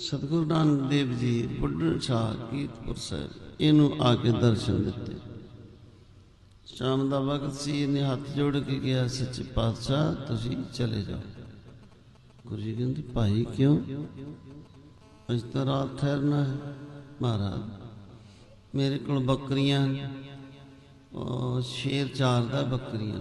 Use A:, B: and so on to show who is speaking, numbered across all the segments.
A: ਸਤਿਗੁਰੂ ਨਾਨਕ ਦੇਵ ਜੀ ਬੁੱਢਣ ਸ਼ਾਹ ਕੀਰਤਪੁਰ ਸਾਹਿਬ ਇਹਨੂੰ ਆ ਕੇ ਦਰਸ਼ਨ ਦਿੱਤੇ। ਸ਼ਾਮ ਦਾ ਵਕਤ ਸੀ, ਇਹਨੇ ਹੱਥ ਜੋੜ ਕੇ ਕਿਹਾ, ਸੱਚੇ ਪਾਤਸ਼ਾਹ, ਤੁਸੀਂ ਚਲੇ ਜਾਓ। ਗੁਰੂ ਜੀ ਕਹਿੰਦੇ, ਭਾਈ, ਕਿਉਂ? ਅੱਜ ਤਾਂ ਰਾਤ ਠਹਿਰਨਾ ਹੈ, ਮਹਾਰਾਜ। ਮੇਰੇ ਕੋਲ ਬੱਕਰੀਆਂ ਹਨ। ਉਹ ਸ਼ੇਰ ਚਾਰਦਾ ਬੱਕਰੀਆਂ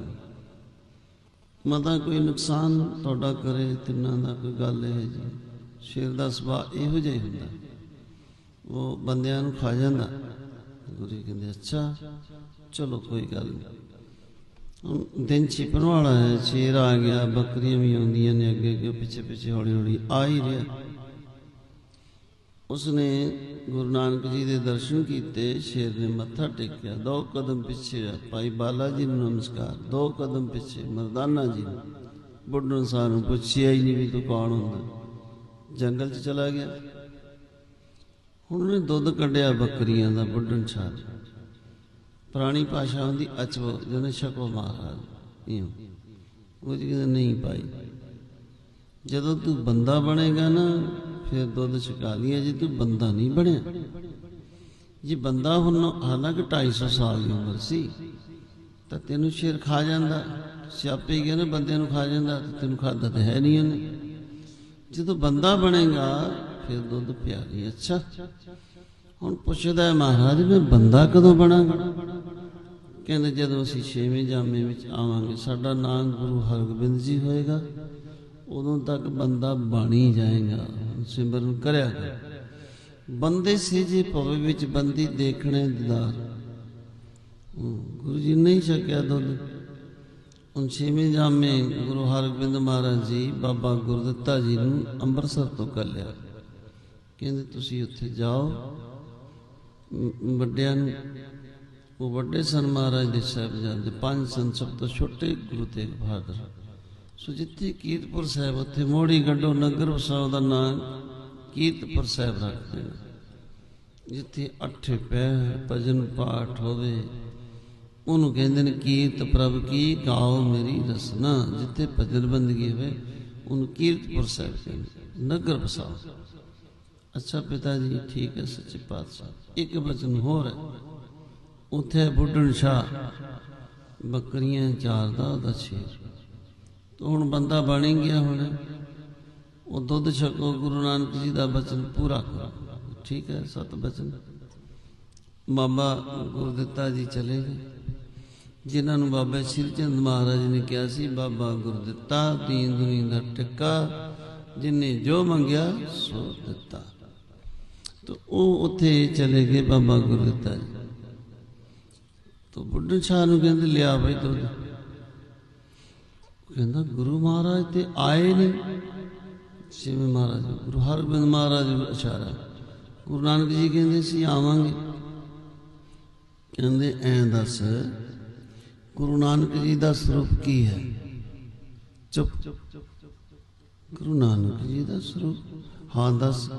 A: ਮਤਾ ਕੋਈ ਨੁਕਸਾਨ ਤੁਹਾਡਾ ਕਰੇ, ਤਿੰਨਾਂ ਦਾ ਕੋਈ ਗੱਲ ਇਹ ਜੀ ਸ਼ੇਰ ਦਾ ਸੁਭਾਅ ਇਹੋ ਜਿਹਾ ਹੀ ਹੁੰਦਾ। ਉਹ ਬੰਦਿਆਂ ਨੂੰ ਖਾ ਜਾਂਦਾ। ਗੁਰੂ ਜੀ ਕਹਿੰਦੇ, ਅੱਛਾ, ਚਲੋ ਕੋਈ ਗੱਲ ਨਹੀਂ ਦਿਨ ਛਿਪਣ ਵਾਲਾ ਹੈ, ਸ਼ੇਰ ਆ ਗਿਆ, ਬੱਕਰੀਆਂ ਵੀ ਆਉਂਦੀਆਂ ਨੇ ਅੱਗੇ ਅੱਗੇ ਪਿੱਛੇ ਪਿੱਛੇ ਹੌਲੀ ਹੌਲੀ ਆ ਹੀ ਰਿਹਾ। ਉਸਨੇ ਗੁਰੂ ਨਾਨਕ ਜੀ ਦੇ ਦਰਸ਼ਨ ਕੀਤੇ, ਸ਼ੇਰ ਨੇ ਮੱਥਾ ਟੇਕਿਆ, ਦੋ ਕਦਮ ਪਿੱਛੇ ਆ ਭਾਈ ਬਾਲਾ ਜੀ ਨੂੰ ਨਮਸਕਾਰ, ਦੋ ਕਦਮ ਪਿੱਛੇ ਮਰਦਾਨਾ ਜੀ ਨੂੰ। ਬੁੱਢਣ ਸਾਹ ਨੂੰ ਪੁੱਛਿਆ ਹੀ ਨਹੀਂ ਵੀ ਤੂੰ ਕੌਣ ਹੁੰਦਾ। ਜੰਗਲ 'ਚ ਚਲਾ ਗਿਆ। ਹੁਣ ਉਹਨੇ ਦੁੱਧ ਕੱਢਿਆ ਬੱਕਰੀਆਂ ਦਾ ਬੁੱਢਣ ਸਾਹ ਪੁਰਾਣੀ ਭਾਸ਼ਾ ਹੁੰਦੀ ਅਚਵ, ਜਿਹਨੇ ਸ਼ਕੋ ਮਹਾਰਾਜ ਇਉਂ। ਉਹ ਜੀ ਨਹੀਂ ਪਾਈ ਜਦੋਂ ਤੂੰ ਬੰਦਾ ਬਣੇਗਾ ਨਾ, ਫਿਰ ਦੁੱਧ ਛਕਾ ਲਿਆ ਜੇ ਤੂੰ ਬੰਦਾ ਨਹੀਂ ਬਣਿਆ। ਜੇ ਬੰਦਾ ਹੁਣ ਹਾਲਾਂਕਿ 250 ਸਾਲ ਦੀ ਉਮਰ ਸੀ, ਤਾਂ ਤੈਨੂੰ ਸ਼ੇਰ ਖਾ ਜਾਂਦਾ। ਸਿਆਪੇ ਗਿਆ ਨਾ ਬੰਦਿਆਂ ਨੂੰ ਖਾ ਜਾਂਦਾ ਤੈਨੂੰ ਖਾਦਾ ਤਾਂ ਹੈ ਨਹੀਂ ਉਹਨੇ। ਜਦੋਂ ਬੰਦਾ ਬਣੇਗਾ, ਫਿਰ ਦੁੱਧ ਪਿਆ ਅੱਛਾ। ਹੁਣ ਪੁੱਛਦਾ ਮਹਾਰਾਜ, ਮੈਂ ਬੰਦਾ ਕਦੋਂ ਬਣਾਂਗਾ? ਕਹਿੰਦੇ, ਜਦੋਂ ਅਸੀਂ ਛੇਵੇਂ ਜਾਮੇ ਵਿੱਚ ਆਵਾਂਗੇ, ਸਾਡਾ ਨਾਮ ਗੁਰੂ ਹਰਗੋਬਿੰਦ ਜੀ ਹੋਏਗਾ। ਉਦੋਂ ਤੱਕ ਬੰਦਾ ਬਣ ਹੀ ਜਾਏਗਾ। ਸਿਮਰਨ ਕਰਿਆ ਬੰਦੇ ਸੇ ਜੇ ਭਵ ਵਿੱਚ ਬੰਦੀ ਦੇਖਣੇ ਦੀਦਾਰ ਗੁਰੂ ਜੀ ਨਹੀਂ ਛਕਿਆ ਦੁੱਧ। ਹੁਣ ਛੇਵੇਂ ਜਾਮੇ ਗੁਰੂ ਹਰਗੋਬਿੰਦ ਮਹਾਰਾਜ ਜੀ ਬਾਬਾ ਗੁਰਦਿੱਤਾ ਜੀ ਨੂੰ ਅੰਮ੍ਰਿਤਸਰ ਤੋਂ ਕੱਲਿਆ ਕਹਿੰਦੇ, ਤੁਸੀਂ ਉੱਥੇ ਜਾਓ। ਵੱਡਿਆਂ ਨੂੰ ਉਹ ਵੱਡੇ ਸਨ ਮਹਾਰਾਜ ਦੇ ਸਾਹਿਬਜ਼ਾਦੇ, ਪੰਜ ਸਨ ਸਭ ਤੋਂ ਛੋਟੇ ਗੁਰੂ ਤੇਗ ਬਹਾਦਰ। ਸੋ ਜਿੱਥੇ ਕੀਰਤਪੁਰ ਸਾਹਿਬ, ਉੱਥੇ ਮੋੜੀ ਗੱਡੋ ਨਗਰ ਵਸਾਓ ਦਾ ਨਾਮ ਕੀਰਤਪੁਰ ਸਾਹਿਬ ਰੱਖਦੇ ਨੇ। ਜਿੱਥੇ ਅੱਠ ਪੈ ਭਜਨ ਪਾਠ ਹੋਵੇ ਉਹਨੂੰ ਕਹਿੰਦੇ ਨੇ, ਕੀਰਤ ਪ੍ਰਭ ਕੀ ਗਾਓ ਮੇਰੀ ਰਸਨਾ ਜਿੱਥੇ ਭਜਨ ਬੰਦਗੀ ਹੋਵੇ, ਉਹਨੂੰ ਕੀਰਤਪੁਰ ਸਾਹਿਬ ਕਹਿੰਦੇ ਨਗਰ ਵਸਾਓ ਅੱਛਾ ਪਿਤਾ ਜੀ, ਠੀਕ ਹੈ, ਸੱਚੇ ਪਾਤਸ਼ਾਹ। ਇੱਕ ਬਚਨ ਹੋਰ ਹੈ। ਉੱਥੇ ਬੁੱਢਣ ਸ਼ਾਹ, ਬੱਕਰੀਆਂ ਚਾਰਦਾ ਉਹਦਾ ਸ਼ੇਰ। ਤਾਂ ਹੁਣ ਬੰਦਾ ਬਣ ਗਿਆ ਹੁਣ। ਉਹ ਦੁੱਧ ਛਕੋ, ਗੁਰੂ ਨਾਨਕ ਜੀ ਦਾ ਬਚਨ ਪੂਰਾ ਕਰੋ। ਠੀਕ ਹੈ, ਸਤ ਬਚਨ ਬਾਬਾ ਗੁਰਦਿੱਤਾ ਜੀ ਚਲੇ ਗਏ। ਜਿਨ੍ਹਾਂ ਨੂੰ ਬਾਬਾ ਸ਼੍ਰੀ ਚੰਦ ਮਹਾਰਾਜ ਨੇ ਕਿਹਾ ਸੀ, ਬਾਬਾ ਗੁਰਦਿੱਤਾ ਦੀਨ ਦੁਨੀ ਦਾ ਟਿੱਕਾ, ਜਿਨੇ ਜੋ ਮੰਗਿਆ ਸੋ ਦਿੱਤਾ। ਤਾਂ ਉਹ ਉੱਥੇ ਚਲੇ ਗਏ ਬਾਬਾ ਗੁਰਦਿੱਤਾ ਜੀ। ਤਾਂ ਬੁੱਢਣ ਸ਼ਾਹ ਨੂੰ ਕਹਿੰਦੇ, ਲਿਆ ਬਈ ਦੁੱਧ। ਕਹਿੰਦਾ, ਗੁਰੂ ਮਹਾਰਾਜ ਤੇ ਆਏ ਨਹੀਂ ਜਿਵੇਂ ਮਹਾਰਾਜ, ਗੁਰੂ ਹਰਗੋਬਿੰਦ ਮਹਾਰਾਜ ਨੂੰ ਇਸ਼ਾਰਾ ਗੁਰੂ ਨਾਨਕ ਜੀ ਕਹਿੰਦੇ ਸੀ, ਆਵਾਂਗੇ। ਕਹਿੰਦੇ, ਐਂ ਦੱਸ ਗੁਰੂ ਨਾਨਕ ਜੀ ਦਾ ਸਰੂਪ ਕੀ ਹੈ? ਚੁੱਪ। ਗੁਰੂ ਨਾਨਕ ਜੀ ਦਾ ਸਰੂਪ। ਹਾਂ, ਦੱਸ।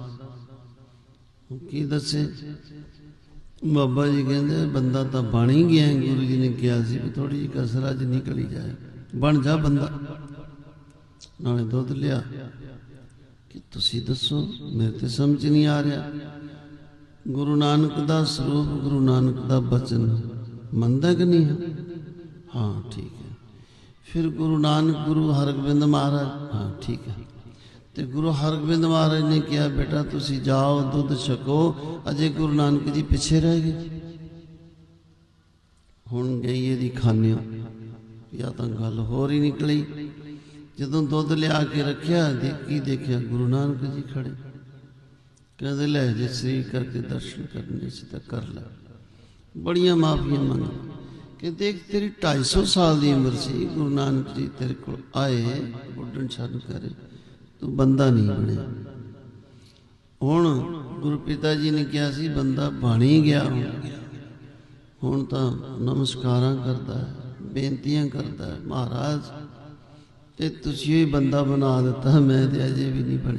A: ਕੀ ਦੱਸੇ? ਬਾਬਾ ਜੀ ਕਹਿੰਦੇ, ਬੰਦਾ ਤਾਂ ਬਣ ਹੀ ਗਿਆ ਗੁਰੂ ਜੀ ਨੇ ਕਿਹਾ ਸੀ ਵੀ ਥੋੜੀ ਜਿਹੀ ਕਸਰ ਅੱਜ ਨਿਕਲੀ ਜਾਏ। ਬਣ ਜਾ ਬੰਦਾ। ਨਾਲੇ ਦੁੱਧ ਲਿਆ। ਕਿ ਤੁਸੀਂ ਦੱਸੋ, ਮੇਰੇ ਤੇ ਸਮਝ ਨਹੀਂ ਆ ਰਿਹਾ। ਗੁਰੂ ਨਾਨਕ ਦਾ ਸਰੂਪ, ਗੁਰੂ ਨਾਨਕ ਦਾ ਬਚਨ ਮੰਨਦਾ ਕਿ ਨਹੀਂ ਹੈ? ਹਾਂ, ਠੀਕ ਹੈ। ਫਿਰ ਗੁਰੂ ਨਾਨਕ, ਗੁਰੂ ਹਰਗੋਬਿੰਦ ਮਹਾਰਾਜ, ਹਾਂ, ਠੀਕ ਹੈ। ਤੇ ਗੁਰੂ ਹਰਗੋਬਿੰਦ ਮਹਾਰਾਜ ਨੇ ਕਿਹਾ, ਬੇਟਾ ਤੁਸੀਂ ਜਾਓ, ਦੁੱਧ ਛਕੋ, ਅਜੇ ਗੁਰੂ ਨਾਨਕ ਜੀ ਪਿੱਛੇ ਰਹਿ ਗਏ। ਹੁਣ ਗਈ ਇਹਦੀ ਖਾਨਿਆ ਜਾਂ ਤਾਂ ਗੱਲ ਹੋਰ ਹੀ ਨਿਕਲੀ। ਜਦੋਂ ਦੁੱਧ ਲਿਆ ਕੇ ਰੱਖਿਆ, ਦੇਖੀ, ਦੇਖਿਆ ਗੁਰੂ ਨਾਨਕ ਜੀ ਖੜੇ। ਕਹਿੰਦੇ, ਲੈ ਜੇ ਸ੍ਰੀ ਕਰਕੇ ਦਰਸ਼ਨ ਕਰਨੇ ਸੀ ਤਾਂ ਕਰ ਲੈ। ਬੜੀਆਂ ਮਾਫੀਆਂ ਮੰਗ ਕਿ ਦੇਖ ਤੇਰੀ 250 ਸਾਲ ਦੀ ਉਮਰ ਸੀ, ਗੁਰੂ ਨਾਨਕ ਜੀ ਤੇਰੇ ਕੋਲ ਆਏ ਉੱਡਣ ਛੱਡ ਕਰੇ, ਤੂੰ ਬੰਦਾ ਨਹੀਂ ਬਣਿਆ। ਹੁਣ ਗੁਰੂ ਪਿਤਾ ਜੀ ਨੇ ਕਿਹਾ ਸੀ, ਬੰਦਾ ਬਣ ਹੀ ਗਿਆ ਹੁਣ। ਹੁਣ ਤਾਂ ਨਮਸਕਾਰਾਂ ਕਰਦਾ ਹੈ, ਬੇਨਤੀਆਂ ਕਰਦਾ ਹੈ, ਮਹਾਰਾਜ, ਤੇ ਤੁਸੀਂ ਹੀ ਬੰਦਾ ਬਣਾ ਦਿੱਤਾ, ਮੈਂ ਤੇ ਅਜੇ ਵੀ ਨਹੀਂ ਬਣਿਆ।